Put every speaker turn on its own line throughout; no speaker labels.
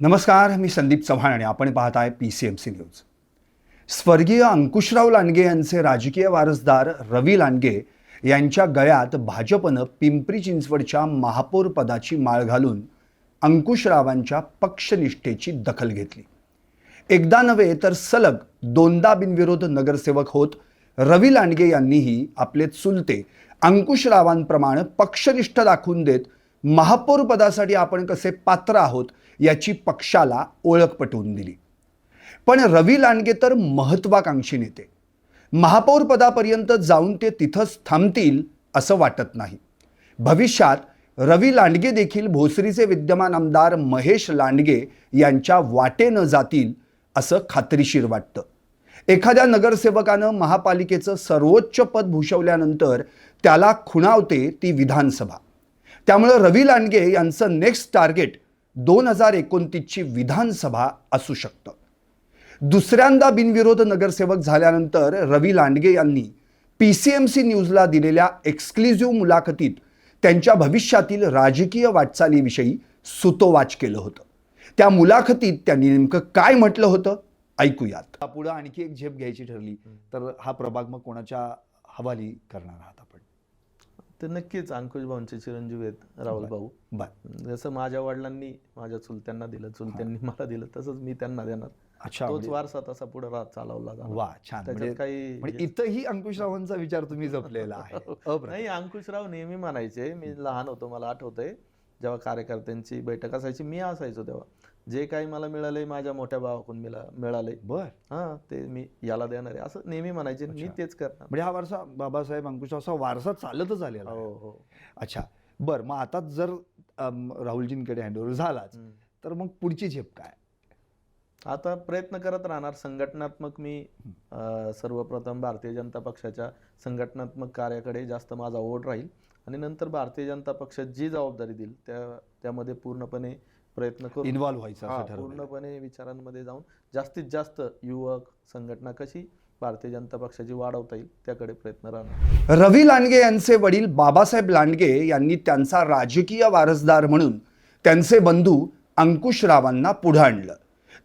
नमस्कार मी संदीप चव्हाण आणि आपण पाहत आहे P C M C news स्वर्गीय अंकुशराव लांडगे यांचे राजकीय वारसदार रवी लांडगे यांच्या गळ्यात भाजपनं पिंपरी चिंचवडच्या महापौर पदाची माळ घालून अंकुशरावांच्या पक्षनिष्ठेची दखल घेतली. एकदा नव्हे तर सलग दोनदा बिनविरोध नगरसेवक होत रवी लांडगे यांनीही आपले चुलते अंकुशरावांप्रमाणे पक्षनिष्ठ दाखवून देत महापौर पदासाठी आपण कसे पात्र आहोत याची पक्षाला ओळख पटवून दिली. पण रवी लांडगे तर महत्वाकांक्षी नेते. महापौर पदापर्यंत जाऊन ते तिथंच थांबतील असं वाटत नाही. भविष्यात रवी लांडगे देखील भोसरीचे विद्यमान आमदार महेश लांडगे यांच्या वाटेनं जातील असं खात्रीशीर वाटतं. एखाद्या नगरसेवकानं महापालिकेचं सर्वोच्च पद भूषवल्यानंतर त्याला खुणावते ती विधानसभा. त्यामुळं रवी लांडगे यांचं नेक्स्ट टार्गेट दोन हजार एकोणतीसची विधानसभा असू शकतं. दुसऱ्यांदा बिनविरोध नगरसेवक झाल्यानंतर रवी लांडगे यांनी पी सी एम सी न्यूजला दिलेल्या एक्सक्लुझिव्ह मुलाखतीत त्यांच्या भविष्यातील राजकीय वाटचालीविषयी सुतोवाच केलं होतं. त्या मुलाखतीत त्यांनी नेमकं काय म्हटलं होतं? ऐकूयात. पुढं आणखी एक झेप घ्यायची ठरली तर हा प्रभाग मग कोणाच्या हवाली करणार आहात आपण?
ते नक्कीच अंकुश भाऊंचे चिरंजीव आहेत राहुल भाऊ.
बर.
जसं माझ्या वडिलांनी माझ्या चुलत्यांना दिलं चुलत्यांनी मला दिलं तसंच मी त्यांना देणार.
अच्छा
तोच
म्हणजे-
वारसा तसा पुढे चालवला जाणार.
वा छान. म्हणजे
काही
म्हणजे इथंही अंकुशरावांचा विचार तुम्ही जपलेला आहे.
नाही अंकुशराव नेहमी म्हणायचे मी लहान होतो मला आठवतंय. जेव्हा कार्यकर्त्यांची बैठक असायची मी असायचो तेव्हा. जे काही मला मिळालंय माझ्या मोठ्या भावाकडून मिळा मिळालंय.
बर.
हा ते मी याला देणार आहे. असं नेहमी म्हणायचे मी तेच करणार.
म्हणजे हा वारसा बाबासाहेब अंकुशराव असा वारसा चालतच आलेला.
हो हो.
अच्छा. बर मग आता जर अम, राहुलजींकडे हँडओव्हर झालाच. तर मग पुढची झेप काय?
आता प्रयत्न करत राहणार. संघटनात्मक मी अ, सर्वप्रथम भारतीय जनता पक्षाच्या संघटनात्मक कार्याकडे जास्त माझा ओढ राहील. आणि नंतर भारतीय जनता पक्ष जी जबाबदारी देईल त्या त्यामध्ये पूर्णपणे प्रयत्न करू
इन्व्हॉल्व्ह व्हायचं
पूर्णपणे विचारांमध्ये जाऊन जास्तीत जास्त युवक संघटना कशी भारतीय जनता पक्षाची वाढवता येईल त्याकडे प्रयत्न राहणार.
रवी लांडगे यांचे वडील बाबासाहेब लांडगे यांनी त्यांचा राजकीय वारसदार म्हणून त्यांचे बंधू अंकुशरावांना पुढं आणलं.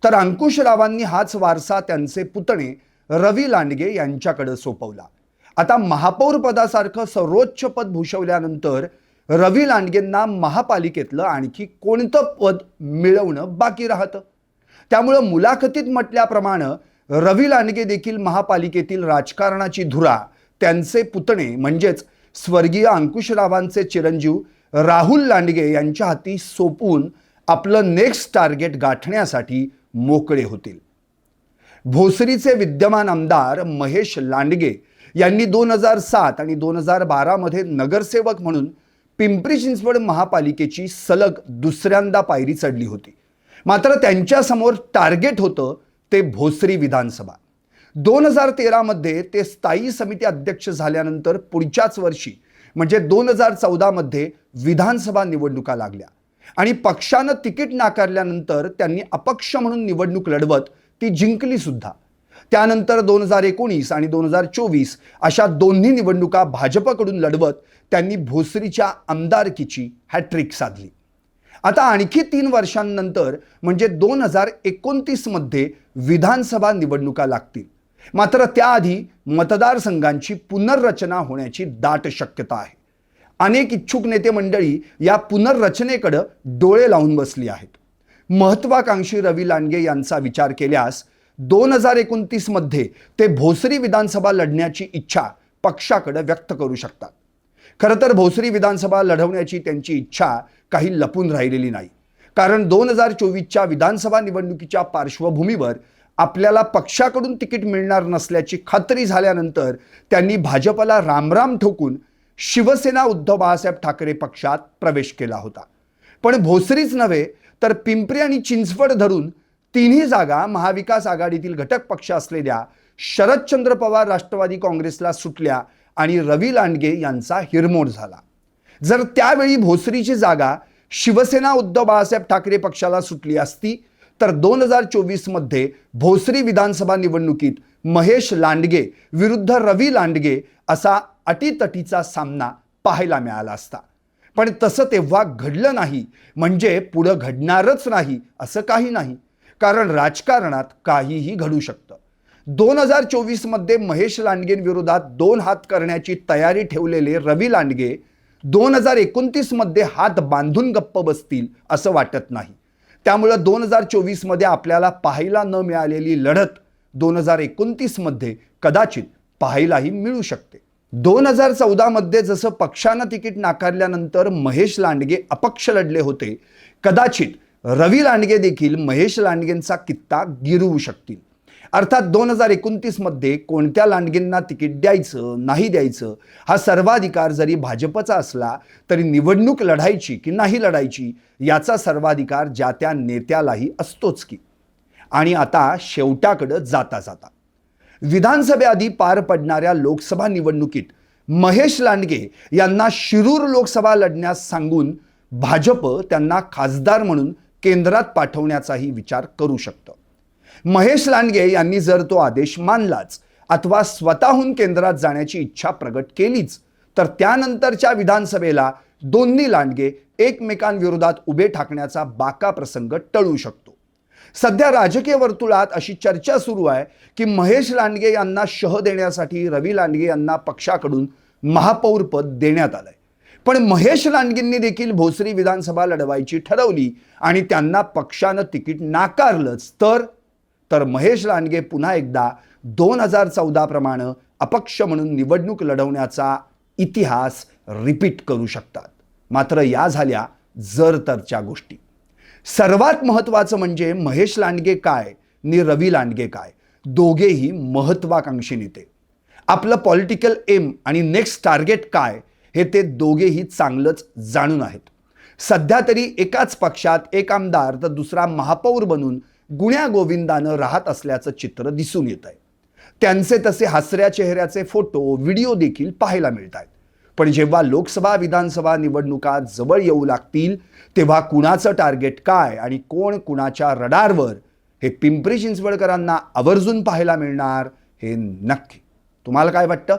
तर अंकुशरावांनी हाच वारसा त्यांचे पुतणे रवी लांडगे यांच्याकडे सोपवला. आता महापौर पदासारखं सर्वोच्च पद भूषवल्यानंतर रवी लांडगेंना महापालिकेतलं आणखी कोणतं पद मिळवणं बाकी राहतं? त्यामुळं मुलाखतीत म्हटल्याप्रमाणे रवी लांडगे देखील महापालिकेतील राजकारणाची धुरा त्यांचे पुतणे म्हणजेच स्वर्गीय अंकुशरावांचे चिरंजीव राहुल लांडगे यांच्या हाती सोपून आपलं नेक्स्ट टार्गेट गाठण्यासाठी मोकळे होतील. भोसरीचे विद्यमान आमदार महेश लांडगे यांनी दोन हजार सात आणि दोन हजार बारामध्ये नगरसेवक म्हणून पिंपरी चिंचवड महापालिकेची सलग दुसऱ्यांदा पायरी चढली होती. मात्र त्यांच्यासमोर टार्गेट होतं ते भोसरी विधानसभा. दोन हजार तेरामध्ये ते स्थायी समिती अध्यक्ष झाल्यानंतर पुढच्याच वर्षी म्हणजे दोन हजार चौदामध्ये विधानसभा निवडणुका लागल्या. आणि पक्षानं तिकीट नाकारल्यानंतर त्यांनी अपक्ष म्हणून निवडणूक लढवत ती जिंकली सुद्धा. त्यानंतर दोन हजार एकोणीस आणि दोन हजार चोवीस अशा दोन्ही निवडणुका भाजपकडून लढवत त्यांनी भोसरीच्या आमदारकीची हॅट्रिक साधली. आता आणखी तीन वर्षांनंतर म्हणजे दोन हजार एकोणतीसमध्ये विधानसभा निवडणुका लागतील. मात्र त्याआधी मतदारसंघांची पुनर्रचना होण्याची दाट शक्यता आहे. अनेक इच्छुक नेते मंडळी या पुनर्रचनेकडं डोळे लावून बसली आहेत. महत्वाकांक्षी रवी लांडगे यांचा विचार केल्यास दोन हजार एकोणतीसमध्ये ते भोसरी विधानसभा लढण्याची इच्छा पक्षाकडे व्यक्त करू शकतात. खरं तर भोसरी विधानसभा लढवण्याची त्यांची इच्छा काही लपून राहिलेली नाही. कारण दोन हजार चोवीसच्या विधानसभा निवडणुकीच्या पार्श्वभूमीवर आपल्याला पक्षाकडून तिकीट मिळणार नसल्याची खात्री झाल्यानंतर त्यांनी भाजपला रामराम ठोकून शिवसेना उद्धव बाळासाहेब ठाकरे पक्षात प्रवेश केला होता. पण भोसरीच नव्हे तर पिंपरी आणि चिंचवड धरून तिन्ही जागा महाविकास आघाडीतील घटक पक्ष असलेल्या शरदचंद्र पवार राष्ट्रवादी काँग्रेसला सुटल्या आणि रवी लांडगे यांचा हिरमोड झाला. जर त्यावेळी भोसरीची जागा शिवसेना उद्धव बाळासाहेब ठाकरे पक्षाला सुटली असती तर दोन हजार चोवीसमध्ये भोसरी विधानसभा निवडणुकीत महेश लांडगे विरुद्ध रवी लांडगे असा अटीतटीचा सामना पाहायला मिळाला असता. पण तसं तेव्हा घडलं नाही म्हणजे पुढं घडणारच नाही असं काही नाही. कारण राजकारणात काहीही घडू शकतं. दोन हजार चोवीसमध्ये महेश लांडगेंविरोधात दोन हात करण्याची तयारी ठेवलेले रवी लांडगे दोन हजार एकोणतीसमध्ये हात बांधून गप्प बसतील असं वाटत नाही. त्यामुळं दोन हजार चोवीसमध्ये आपल्याला पाहायला न मिळालेली लढत दोन हजार एकोणतीसमध्ये कदाचित पाहायलाही मिळू शकते. दोन हजार चौदामध्ये जसं पक्षानं तिकीट नाकारल्यानंतर महेश लांडगे अपक्ष लढले होते कदाचित रवी लांडगे देखील महेश लांडगेंचा कित्ता गिरवू शकतील. अर्थात दोन हजार एकोणतीसमध्ये कोणत्या लांडगेंना तिकीट द्यायचं नाही द्यायचं हा सर्वाधिकार जरी भाजपचा असला तरी निवडणूक लढायची की नाही लढायची याचा सर्वाधिकार ज्या त्या नेत्यालाही असतोच की. आणि आता शेवटाकडं जाता जाता. विधानसभेआधी पार पडणाऱ्या लोकसभा निवडणुकीत महेश लांडगे यांना शिरूर लोकसभा लढण्यास सांगून भाजप त्यांना खासदार म्हणून केंद्रात पाठवण्याचाही विचार करू शकतं. महेश लांडगे यांनी जर तो आदेश मानलाच अथवा स्वतःहून केंद्रात जाण्याची इच्छा प्रगट केलीच तर त्यानंतरच्या विधानसभेला दोन्ही लांडगे एकमेकांविरोधात उभे ठाकण्याचा बाका प्रसंग टळू शकतो. सध्या राजकीय वर्तुळात अशी चर्चा सुरू आहे की महेश लांडगे यांना शह देण्यासाठी रवी लांडगे यांना पक्षाकडून महापौरपद देण्यात आलंय. पण महेश लांडगेंनी देखील भोसरी विधानसभा लढवायची ठरवली आणि त्यांना पक्षानं तिकीट नाकारलंच. तर तर महेश लांडगे पुन्हा एकदा दोन हजार चौदाप्रमाणे अपक्ष म्हणून निवडणूक लढवण्याचा इतिहास रिपीट करू शकतात. मात्र या झाल्या जर तरच्या गोष्टी. सर्वात महत्त्वाचं म्हणजे महेश लांडगे काय नि रवी लांडगे काय? दोघेही महत्त्वाकांक्षी नेते. आपलं पॉलिटिकल एम आणि नेक्स्ट टार्गेट काय? हे ते दोघेही चांगलंच जाणून आहेत. सध्या तरी एकाच पक्षात एक आमदार तर दुसरा महापौर बनून गुण्या गोविंदानं राहत असल्याचं चित्र दिसून येत आहे. त्यांचे तसे हसऱ्या चेहऱ्याचे फोटो व्हिडिओ देखील पाहायला मिळत आहेत. पण जेव्हा लोकसभा विधानसभा निवडणुका जवळ येऊ लागतील तेव्हा कुणाचं टार्गेट काय आणि कोण कुणाच्या रडारवर हे पिंपरी चिंचवडकरांना आवर्जून पाहायला मिळणार हे नक्की. तुम्हाला काय वाटतं?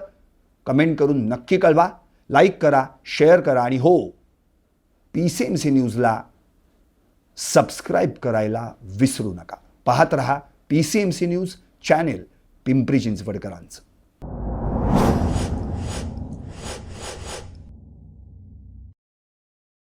कमेंट करून नक्की कळवा. लाईक करा शेअर करा आणि हो पी सी एम सी न्यूजला सबस्क्राईब करायला विसरू नका. पाहत रहा P C M C news channel Pimpri चिंचवडकरांचं.